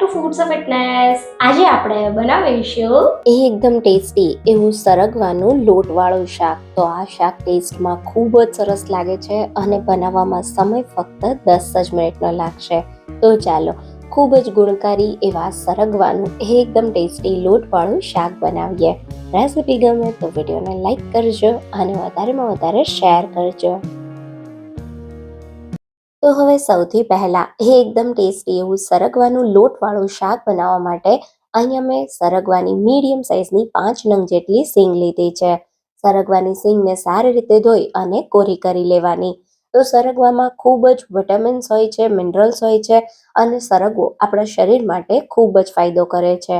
Two foods of fitness આજે આપણે બનાવીશું એકદમ ટેસ્ટી એવું સરગવાનું લોટવાળું શાક. તો આ શાક ટેસ્ટમાં ખૂબ જ સરસ લાગે છે અને બનાવવામાં સમય ફક્ત દસ જ મિનિટનો લાગશે. તો ચાલો, ખૂબ જ ગુણકારી એવા સરગવાનું એ એકદમ ટેસ્ટી લોટવાળું શાક બનાવીએ. રેસિપી ગમે તો વિડીયોને લાઈક કરજો અને વધારેમાં વધારે શેર કરજો. તો હવે સૌથી પહેલા એ એકદમ ટેસ્ટી એવું સરગવાનું લોટવાળું શાક બનાવવા માટે અહીંયા મેં સરગવાની મીડિયમ સાઇઝની પાંચ નંગ જેટલી સિંગ લીધી છે. સરગવાની સિંગને સારી રીતે ધોઈ અને કોરી કરી લેવાની. તો સરગવામાં ખૂબ જ વિટામિન્સ હોય છે મિનરલ્સ હોય છે અને સરગવો આપણા શરીર માટે ખૂબ જ ફાયદો કરે છે.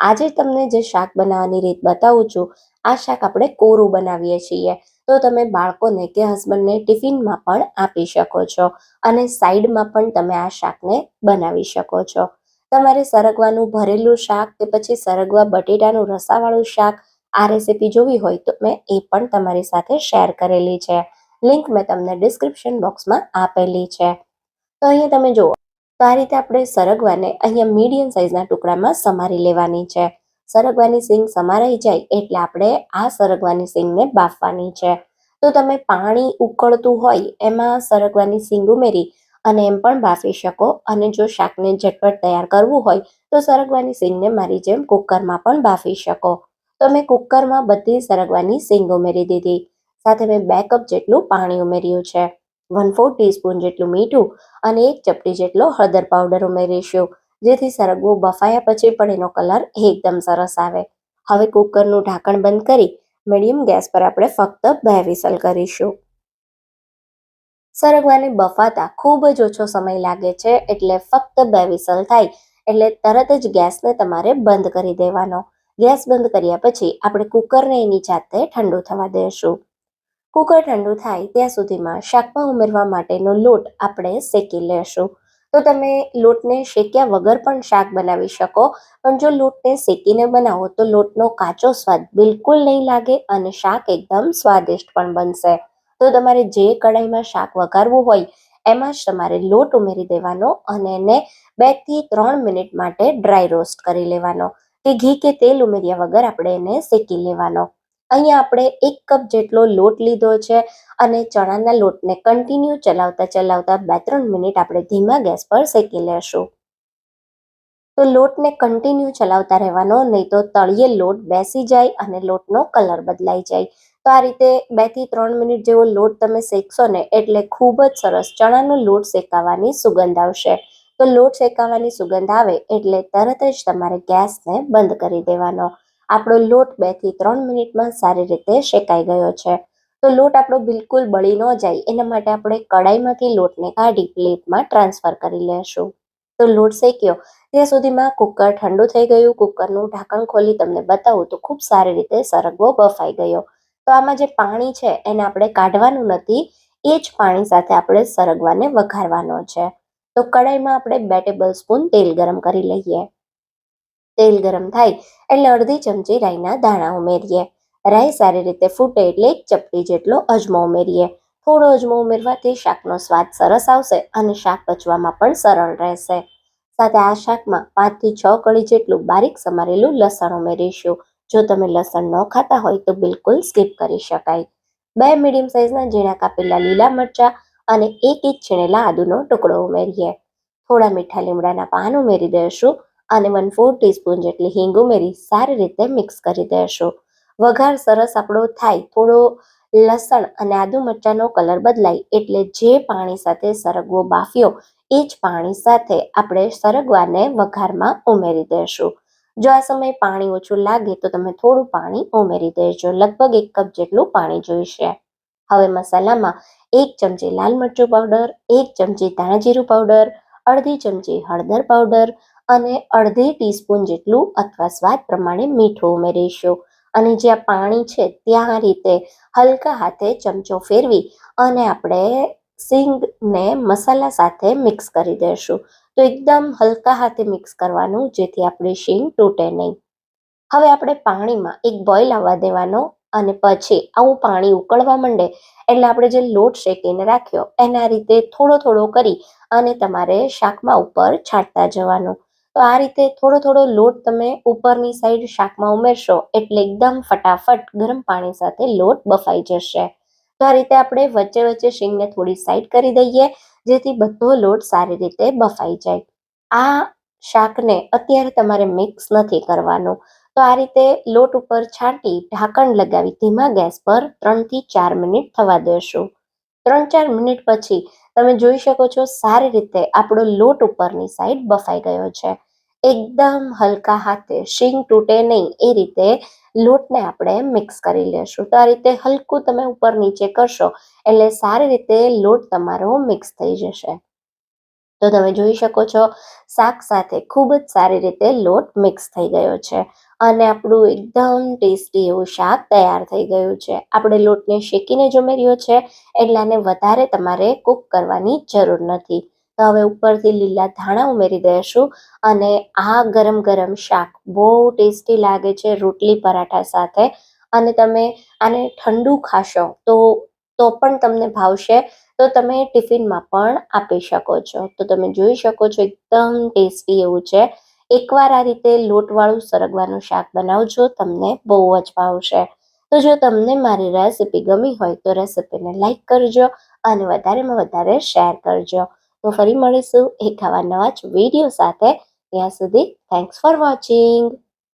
આજે તમને જે શાક બનાવવાની રીત બતાવું છું, આ શાક આપણે કોરું બનાવીએ છીએ. તો તમે બાળકોને કે હસબન્ડને ટિફિનમાં પણ આપી શકો છો અને સાઈડમાં પણ તમે આ શાકને બનાવી શકો છો. તમારે સરગવાનું ભરેલું શાક કે પછી સરગવા બટેટાનું રસાવાળું શાક આ રેસીપી જોવી હોય તો મેં એ પણ તમારી સાથે શેર કરેલી છે. લિંક મેં તમને ડિસ્ક્રિપ્શન બોક્સમાં આપેલી છે. તો અહીંયા તમે જુઓ, તો આ રીતે આપણે સરગવાને અહીંયા મીડિયમ સાઇઝના ટુકડામાં સમારી લેવાની છે. સરગવાની સિંગ સમારાઈ જાય એટલે આપણે આ સરગવાની સિંગને બાફવાની છે. તો તમે પાણી ઉકળતું હોય એમાં સરગવાની સિંગ ઉમેરી અને એમ પણ બાફી શકો. અને જો શાકને ઝટપટ તૈયાર કરવું હોય તો સરગવાની સિંગને મારી જેમ કુકરમાં પણ બાફી શકો. તો મેં કુકરમાં બધી સરગવાની સિંગ ઉમેરી દીધી. સાથે મેં બે કપ જેટલું પાણી ઉમેર્યું છે. વન ફોર ટીસ્પૂન જેટલું મીઠું અને એક ચપટી જેટલો હળદર પાવડર ઉમેરીશું. જેથી સરગવો બફાયા પછી પણ એનો કલર એકદમ સરસ આવે. હવે કુકરનું ઢાંકણ બંધ કરી મીડિયમ ગેસ પર આપણે ફક્ત બે વિસલ કરીશું. સરગવાને બફાતા ખૂબ જ ઓછો સમય લાગે છે એટલે ફક્ત બે વિસલ થાય એટલે તરત જ ગેસને તમારે બંધ કરી દેવાનો. ગેસ બંધ કર્યા પછી આપણે કુકરને એની જાતે ઠંડુ થવા દેશું. કુકર ઠંડુ થાય ત્યાં સુધીમાં શાકમાં ઉમેરવા માટેનો લોટ આપણે શેકી લેશું. તો તમે લોટને શેક્યા વગર પણ શાક બનાવી શકો. પણ જો લોટને શેકીને બનાવો તો લોટનો કાચો સ્વાદ બિલકુલ નહીં લાગે અને શાક એકદમ સ્વાદિષ્ટ પણ બનશે. તો તમારે જે કઢાઈમાં શાક વઘારવું હોય, એમાં જ તમારે લોટ ઉમેરી દેવાનો અને એને બેથી ત્રણ મિનિટ માટે ડ્રાય રોસ્ટ કરી લેવાનો. કે ઘી કે તેલ ઉમેર્યા વગર આપણે એને શેકી લેવાનો. અહીંયા આપણે એક કપ જેટલો લોટ લીધો છે અને ચણાના લોટને કન્ટિન્યુ ચલાવતા ચલાવતા બે ત્રણ મિનિટ આપણે ધીમા ગેસ પર શેકી લેશું. તો લોટને કન્ટિન્યુ ચલાવતા રહેવાનો, નહીં તો તળિયે લોટ બેસી જાય અને લોટનો કલર બદલાઈ જાય. તો આ રીતે બેથી ત્રણ મિનિટ જેવો લોટ તમે શેકશો ને, એટલે ખૂબ જ સરસ ચણાનો લોટ શેકાવાની સુગંધ આવશે. તો લોટ શેકાવાની સુગંધ આવે એટલે તરત જ તમારે ગેસને બંધ કરી દેવાનો. આપણો લોટ બેથી ત્રણ મિનિટમાં સારી રીતે શેકાઈ ગયો છે. તો લોટ આપણો બિલકુલ બળી ન જાય, એના માટે આપણે કડાઈમાંથી લોટને કાઢી પ્લેટમાં ટ્રાન્સફર કરી લેશું. તો લોટ શેક્યો, ત્યાં સુધીમાં કુકર ઠંડુ થઈ ગયું, કુકરનું ઢાંકણ ખોલી તમને બતાવું તો ખૂબ સારી રીતે સરગવો બફાઈ ગયો. તો આમાં જે પાણી છે, એને આપણે કાઢવાનું નથી, એ જ પાણી સાથે આપણે સરગવાને વઘારવાનો છે. તો કડાઈમાં આપણે બે ટેબલ સ્પૂન તેલ ગરમ કરી લઈએ. તેલ ગરમ થાય એટલે અડધી ચમચી રાઈના દાણા ઉમેરીએ. રાઈ સારી રીતે ફૂટે એટલે એક ચપટી જેટલો અજમો ઉમેરીએ. થોડો અજમો ઉમેરવાથી શાકનો સ્વાદ સરસ આવશે અને શાક પચવામાં પણ સરળ રહેશે. સાથે આ શાકમાં પાંચથી છ કળી જેટલું બારીક સમારેલું લસણ ઉમેરીશું. જો તમે લસણ ન ખાતા હોય તો બિલકુલ સ્કીપ કરી શકાય. બે મીડિયમ સાઇઝના ઝીણા કાપેલા લીલા મરચાં અને એક ઇંચ છીણેલા આદુનો ટુકડો ઉમેરીએ. થોડા મીઠા લીમડાના પાન ઉમેરી દઈશું. અને વન ફોર ટીસ્પૂન જેટલી હિંગ ઉમેરી સારી રીતે મિક્સ કરી દેશું. વઘાર સરસ આપણો થાય, થોડો લસણ અને આદુ મરચાંનો કલર બદલાય એટલે જે પાણી સાથે સરગવો બાફ્યો, એ જ પાણી સાથે આપણે સરગવાને વઘારમાં ઉમેરી દેશું. જો આ સમયે પાણી ઓછું લાગે તો તમે થોડું પાણી ઉમેરી દેજો, લગભગ એક કપ જેટલું પાણી જોઈશે. હવે મસાલામાં એક ચમચી લાલ મરચું પાવડર એક ચમચી ધાણા જીરું પાવડર અડધી ચમચી હળદર પાવડર અને અડધી ટીસ્પૂન જેટલું અથવા સ્વાદ પ્રમાણે મીઠું ઉમેરીશું. અને જ્યાં પાણી છે, ત્યાં રીતે હલકા હાથે ચમચો ફેરવી અને આપણે સિંગને મસાલા સાથે મિક્સ કરી દઈશું તો એકદમ હલકા હાથે મિક્સ કરવાનું, જેથી આપણી શીંગ તૂટે નહીં. હવે આપણે પાણીમાં એક બોઇલ આવવા દેવાનો અને પછી આવું પાણી ઉકળવા માંડે, એટલે આપણે જે લોટ શેકીને રાખ્યો, એના રીતે થોડો થોડો કરી અને તમારે શાકમાં ઉપર છાંટતા જવાનું. તો આ રીતે થોડો થોડો લોટ તમે ઉપરની સાઈડ શાકમાં ઉમેરશો એટલે એકદમ ફટાફટ ગરમ પાણી સાથે લોટ બફાઈ જશે. તો આ રીતે આપણે વચ્ચે વચ્ચે શીંગને થોડી સાઈડ કરી દઈએ, જેથી બધો લોટ સારી રીતે બફાઈ જાય. આ શાકને અત્યારે તમારે મિક્સ નથી કરવાનું. તો આ રીતે લોટ ઉપર છાંટી ઢાંકણ લગાવી ધીમા ગેસ પર ત્રણથી ચાર મિનિટ થવા દેશું. ત્રણ ચાર મિનિટ પછી તમે જોઈ શકો છો સારી રીતે આપણો લોટ ઉપરની સાઈડ બફાઈ ગયો છે. એકદમ હલકા હાથે શીંગ તૂટે નહીં, એ રીતે લોટને આપણે મિક્સ કરી લેશું. તો આ રીતે હલકું તમે ઉપર નીચે કરશો એટલે સારી રીતે લોટ તમારો મિક્સ થઈ જશે. તો તમે જોઈ શકો છો, શાક સાથે ખૂબ જ સારી રીતે લોટ મિક્સ થઈ ગયો છે. અને આપણું એકદમ ટેસ્ટી એવું શાક તૈયાર થઈ ગયું છે. આપણે લોટને શેકીને જ ઉમેર્યો છે, એટલે આને વધારે તમારે કૂક કરવાની જરૂર નથી. તો હવે ઉપરથી લીલા ધાણા ઉમેરી દઈશું અને આ ગરમ ગરમ શાક બહુ ટેસ્ટી લાગે છે રોટલી પરાઠા સાથે. અને તમે આને ઠંડુ ખાશો તો તો પણ તમને ભાવશે તો તમે ટિફિનમાં પણ આપી શકો છો. તો તમે જોઈ શકો છો, એકદમ ટેસ્ટી એવું છે. એકવાર આ રીતે લોટવાળું સરગવાનું શાક બનાવજો, તમને બહુ જ ભાવશે. તો જો તમને મારી રેસિપી ગમી હોય, તો રેસિપીને લાઇક કરજો અને વધારેમાં વધારે શેર કરજો. તો ફરી મળીશું એક આવા નવા જ વીડિયો સાથે. ત્યાં સુધી થેન્ક્સ ફોર વોચિંગ